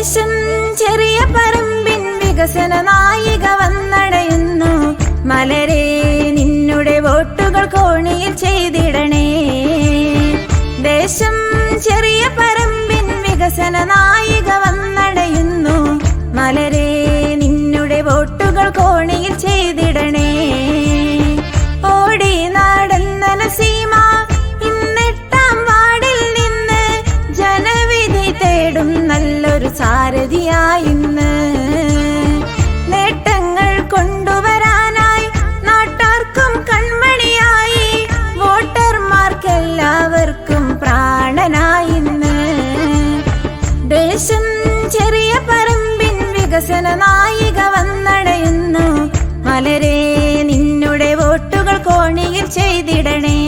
ദേശം ചെറിയ പറമ്പിൻ വികസന നായിക വന്നടയുന്നു. മലരെ നിന്നുടെ വോട്ടുകൾ കോണിയിൽ ചെയ്തിടണേ. ദേശം കോണിയിൽ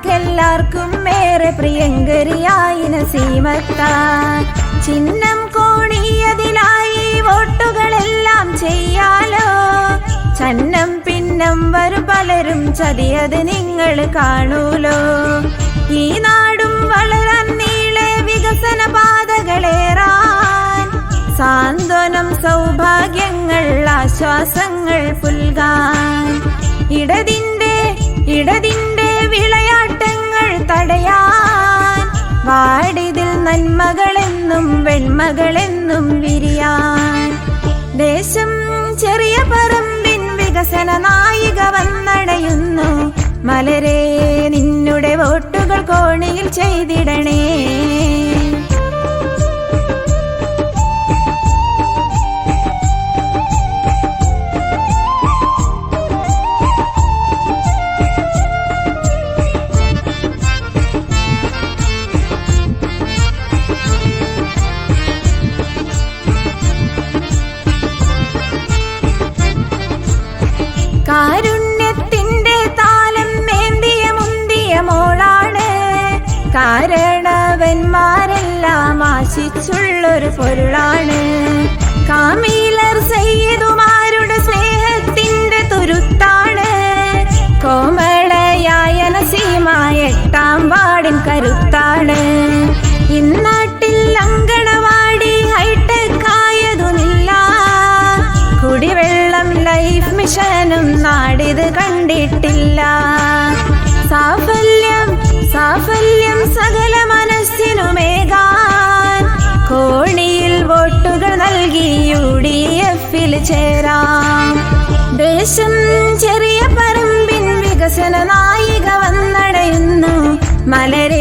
നാട്ടാർക്കെല്ലാവർക്കും ഏറെ പ്രിയങ്കരിയായി നസീമത്ത ചിഹ്നം കോണിയതിലായി വോട്ടുകളെല്ലാം ചെയ്യാലോ. ചന്നം പിന്നം വരും പലരും ചതിയത് നിങ്ങൾ കാണൂലോ. ഈ നാടും വളരാൻ നീളെ വികസന പാതകളേറാൻ. സാന്ത്വനം സൗഭാഗ്യങ്ങൾ ആശ്വാസങ്ങൾ പുൽകാൻ. ഇടതിന്റെ ഇടതിന്റെ വിളയാട്ടങ്ങൾ നന്മകളെന്നും വെണ്മകളെന്നും വിരിയാൻ. ദേശം ചെറിയ പറമ്പിൻ വികസന നായിക വന്നടയുന്നു. മലരേ നിന്നുടെ വോട്ടുകൾ കോണിയിൽ ചെയ്തിടണേ. കാരുണ്യത്തിന്റെ താലം മേന്തിയ മുന്തിയ മോളാണ്. കാരണവന്മാരെല്ലാം ആശിച്ചുള്ളൊരു പൊരുളാണ്. കാമീലർ സയ്യിദുമാരുടെ ലൈഫ് മിഷനും നാടിത് കണ്ടിട്ടില്ല. സാഫല്യം സാഫല്യം സകല മനസ്സിനുമേകാൻ കോണിയിൽ വോട്ടുകൾ നൽകി യു ഡി എഫിൽ ചേരാം. ദേശം ചെറിയ പറമ്പിൻ വികസന നായിക വന്നടയുന്നു. മലരെ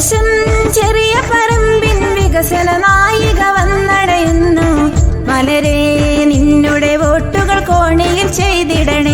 ദേശം ചെറിയ പറമ്പിൻ വികസന നായിക വന്നടയുന്നു. മലരെ നിന്നുടെ വോട്ടുകൾ കോണിയിൽ ചെയ്തിടണേ.